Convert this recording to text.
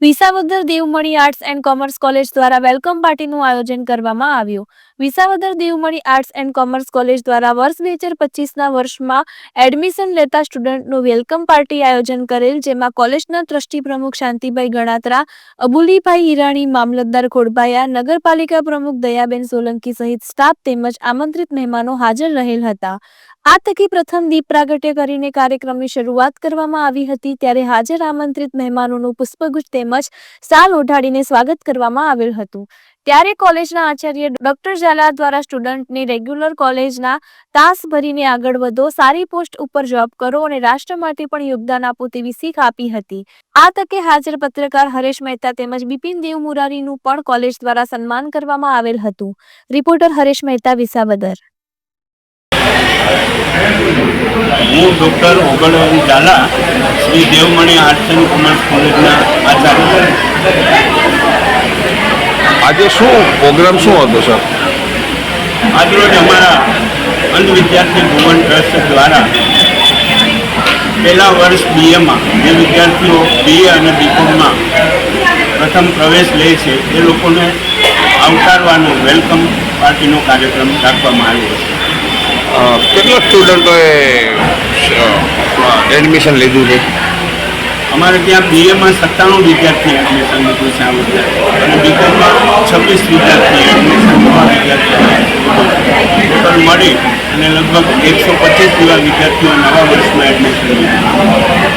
Visavadar Devmani arts and commerce college દ્વારા welcome પાર્ટીનું આયોજન કરવામાં આવ્યું. Visavadar Devmani arts and commerce college દ્વારા વર્ષ બે હજાર પચીસના વર્ષમાં એડમિશન લેતા સ્ટુડન્ટનું વેલકમ પાર્ટી આયોજન કરેલ, જેમાં કોલેજના ટ્રસ્ટી પ્રમુખ શાંતિભાઈ ગણાત્રા, અબુલીભાઈ ઈરાણી, મામલતદાર ખોડભાયા, નગરપાલિકા પ્રમુખ દયાબેન સોલંકી સહિત સ્ટાફ તેમજ આમંત્રિત મહેમાનો હાજર રહેલ હતા. આ તકી પ્રથમ દીપ પ્રાગટ્ય કરીને કાર્યક્રમની શરૂઆત કરવામાં આવી હતી, ત્યારે હાજર આમંત્રિત મહેમાનોનું પુષ્પગુચ્છ તેમજ સાલ ઓઢાડીને સ્વાગત કરવામાં આવેલ હતું. ત્યારે કોલેજના આચાર્ય ડોક્ટર ઝાલા દ્વારા સ્ટુડન્ટની રેગ્યુલર કોલેજના તાસ ભરીને આગળ વધો, સારી પોસ્ટ ઉપર જોબ કરો અને રાષ્ટ્ર માટે પણ યોગદાન આપો તેવી શીખ આપી હતી. આ તકે હાજર પત્રકાર હરેશ મહેતા તેમજ બિપિન દેવ મુરારીનું પણ કોલેજ દ્વારા સન્માન કરવામાં આવેલ હતું. રિપોર્ટર હરેશ મહેતા, વિસાવદર. હું doctor ઓગણવારી Jhala, Shri Devmani arts and commerce કોલેજના આચાર્ય. આજે શું પ્રોગ્રામ શું હતો સર આજરોજ અમારા અંધ વિદ્યાર્થી ભુવન ટ્રસ્ટ દ્વારા પહેલા વર્ષ બીએમાં જે વિદ્યાર્થીઓ બીએ અને બીકોમમાં પ્રથમ પ્રવેશ લે છે એ લોકોને આવકારવાનો વેલકમ પાર્ટીનો કાર્યક્રમ રાખવામાં આવ્યો છે. કેટલા સ્ટુડન્ટોએ એડમિશન લીધું છે? અમારે ત્યાં બીએમાં સત્તાણું વિદ્યાર્થી એડમિશન લીધું છે આ વખતે. અને બીકોમમાં છવ્વીસ વિદ્યાર્થી એડમિશન વિદ્યાર્થીઓ. ટોટલ મળી અને લગભગ એકસો પચીસ જેવા વિદ્યાર્થીઓ નવા વર્ષમાં એડમિશન લીધું.